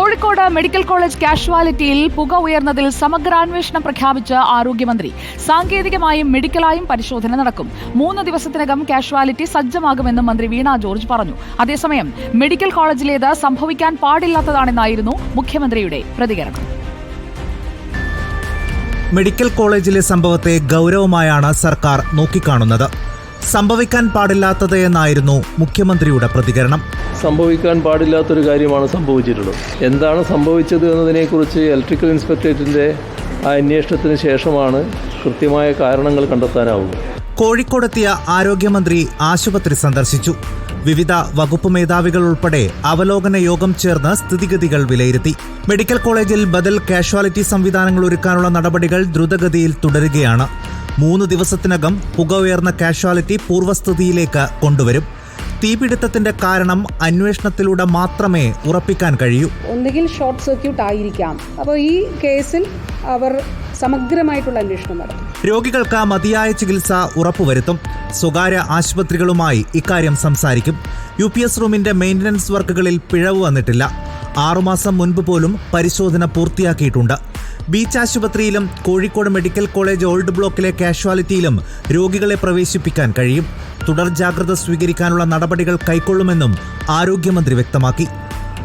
Kozhikode medical college കാഷ്വാലിറ്റിയിൽ പുക ഉയർന്നതിൽ സമഗ്രാന്വേഷണം പ്രഖ്യാപിച്ച ആരോഗ്യമന്ത്രി. സാങ്കേതികമായും മെഡിക്കലായും പരിശോധന നടക്കും. മൂന്ന് ദിവസത്തിനകം കാഷ്വാലിറ്റി സജ്ജമാകുമെന്നും മന്ത്രി വീണ ജോർജ് പറഞ്ഞു. അതേസമയം മെഡിക്കൽ കോളേജിലേത് സംഭവിക്കാൻ പാടില്ലാത്തതാണെന്നായിരുന്നു മുഖ്യമന്ത്രിയുടെ പ്രതികരണം. മെഡിക്കൽ കോളേജിലെ സംഭവത്തെ ഗൗരവമായാണ് സർക്കാർ നോക്കിക്കാണുന്നത്. സംഭവിക്കാൻ പാടില്ലാത്തത് എന്നായിരുന്നു മുഖ്യമന്ത്രിയുടെ പ്രതികരണം. സംഭവിക്കാൻ പാടില്ലാത്തൊരു കാര്യമാണ് സംഭവിച്ചിട്ടുള്ളത്. എന്താണ് സംഭവിച്ചത് എന്നതിനെക്കുറിച്ച് ഇലക്ട്രിക്കൽ ഇൻസ്പെക്ടറേറ്റിന്റെ ആ അന്വേഷണത്തിന് ശേഷമാണ് കൃത്യമായ കാരണങ്ങൾ കണ്ടെത്താനാവുക കോഴിക്കോടെത്തിയ ആരോഗ്യമന്ത്രി ആശുപത്രി സന്ദർശിച്ചു. വിവിധ വകുപ്പ് മേധാവികൾ ഉൾപ്പെടെ അവലോകന യോഗം ചേർന്ന് സ്ഥിതിഗതികൾ വിലയിരുത്തി. മെഡിക്കൽ കോളേജിൽ ബദൽ കാഷ്വാലിറ്റി സംവിധാനങ്ങൾ ഒരുക്കാനുള്ള നടപടികൾ ദ്രുതഗതിയിൽ തുടരുകയാണ്. മൂന്ന് ദിവസത്തിനകം പുക ഉയർന്ന കാഷ്വാലിറ്റി പൂർവസ്ഥിതിയിലേക്ക് കൊണ്ടുവരും. തീപിടുത്തത്തിന്റെ കാരണം അന്വേഷണത്തിലൂടെ മാത്രമേ ഉറപ്പിക്കാൻ കഴിയൂ. ഒന്നുകിൽ ഷോർട്ട് സർക്യൂട്ട് ആയിരിക്കാം. അപ്പോൾ ഈ കേസിൽ അവർ സമഗ്രമായിട്ടുള്ള അന്വേഷണം നടത്തും. രോഗികൾക്ക് മതിയായ ചികിത്സ ഉറപ്പുവരുത്തും. സ്വകാര്യ ആശുപത്രികളുമായി ഇക്കാര്യം സംസാരിക്കും. യു പി എസ് റൂമിന്റെ മെയിന്റനൻസ് വർക്കുകളിൽ പിഴവ് വന്നിട്ടില്ല. ആറുമാസം മുൻപ് പോലും പരിശോധന പൂർത്തിയാക്കിയിട്ടുണ്ട്. ബീച്ച് ആശുപത്രിയിലും കോഴിക്കോട് മെഡിക്കൽ കോളേജ് ഓൾഡ് ബ്ലോക്കിലെ കാഷ്വാലിറ്റിയിലും രോഗികളെ പ്രവേശിപ്പിക്കാൻ കഴിയും. തുടർ ജാഗ്രത സ്വീകരിക്കാനുള്ള നടപടികൾ കൈക്കൊള്ളുമെന്നും ആരോഗ്യമന്ത്രി വ്യക്തമാക്കി.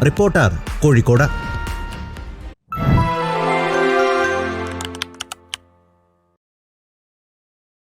റിപ്പോർട്ടർ കോഴിക്കോട്.